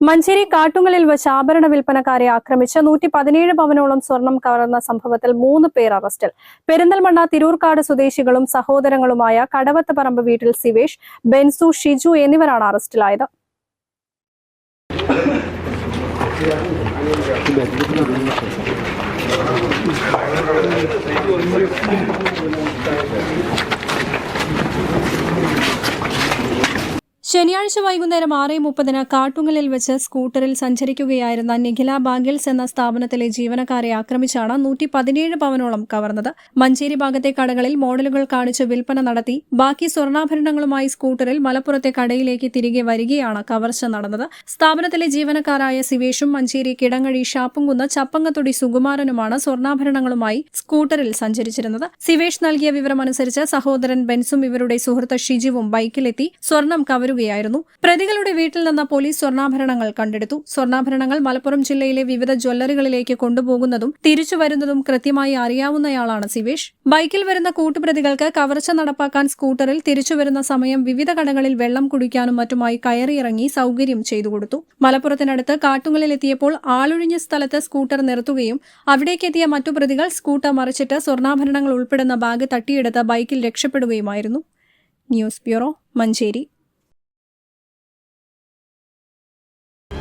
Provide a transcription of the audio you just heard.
മഞ്ചേരി കാട്ടുങ്ങലിൽ വെച്ച് ആഭരണ വിൽപ്പനക്കാരെ ആക്രമിച്ച് നൂറ്റി പതിനേഴ് പവനോളം സ്വർണം കവർന്ന സംഭവത്തിൽ മൂന്ന് പേർ അറസ്റ്റിൽ. പെരിന്തൽമണ്ണ തിരൂർക്കാട് സ്വദേശികളും സഹോദരങ്ങളുമായ കടവത്ത് പറമ്പ് വീട്ടിൽ സിവേഷ് ബെൻസു ഷിജു എന്നിവരാണ് അറസ്റ്റിലായത്. ശനിയാഴ്ച വൈകുന്നേരം ആറ് മുപ്പതിന് കാട്ടുങ്ങലിൽ വെച്ച് സ്കൂട്ടറിൽ സഞ്ചരിക്കുകയായിരുന്ന നിഖില ബാഗിൽസ് എന്ന സ്ഥാപനത്തിലെ ജീവനക്കാരെ ആക്രമിച്ചാണ് നൂറ്റി പതിനേഴ് പവനോളം കവർന്നത്. മഞ്ചേരി ഭാഗത്തെ കടകളിൽ മോഡലുകൾ കാണിച്ച് വിൽപ്പന നടത്തി. ബാക്കി സ്വർണാഭരണങ്ങളുമായി സ്കൂട്ടറിൽ മലപ്പുറത്തെ കടയിലേക്ക് തിരികെ വരികയാണ് കവർച്ച നടന്നത്. സ്ഥാപനത്തിലെ ജീവനക്കാരായ സിവേഷും മഞ്ചേരി കിടങ്ങഴി ഷാപ്പുംകുന്ന് ചപ്പങ്ങത്തൊടി സുകുമാരനുമാണ് സ്വർണാഭരണങ്ങളുമായി സ്കൂട്ടറിൽ സഞ്ചരിച്ചിരുന്നത്. സിവേഷ് നൽകിയ വിവരമനുസരിച്ച് സഹോദരൻ ബെൻസും ഇവരുടെ സുഹൃത്ത് ഷിജുവും ബൈക്കിലെത്തി സ്വർണം കവരുകയായിരുന്നു പ്രതികളുടെ വീട്ടിൽ നിന്ന് പോലീസ് സ്വർണാഭരണങ്ങൾ കണ്ടെടുത്തു. സ്വർണാഭരണങ്ങൾ മലപ്പുറം ജില്ലയിലെ വിവിധ ജ്വല്ലറികളിലേക്ക് കൊണ്ടുപോകുന്നതും തിരിച്ചു വരുന്നതും കൃത്യമായി അറിയാവുന്നയാളാണ് സിവേഷ്. ബൈക്കിൽ വരുന്ന കൂട്ടുപ്രതികൾക്ക് കവർച്ച നടപ്പാക്കാൻ സ്കൂട്ടറിൽ തിരിച്ചു വരുന്ന സമയം വിവിധ കടകളിൽ വെള്ളം കുടിക്കാനും മറ്റുമായി കയറിയിറങ്ങി സൗകര്യം ചെയ്തു കൊടുത്തു. മലപ്പുറത്തിനടുത്ത് കാട്ടുങ്ങളിലെത്തിയപ്പോൾ ആളൊഴിഞ്ഞ സ്ഥലത്ത് സ്കൂട്ടർ നിർത്തുകയും അവിടേക്കെത്തിയ മറ്റു പ്രതികൾ സ്കൂട്ടർ മറിച്ചിട്ട് സ്വർണാഭരണങ്ങൾ ഉൾപ്പെടുന്ന ബാഗ് തട്ടിയെടുത്ത് ബൈക്കിൽ രക്ഷപ്പെടുകയുമായിരുന്നു. News bureau Manjeri.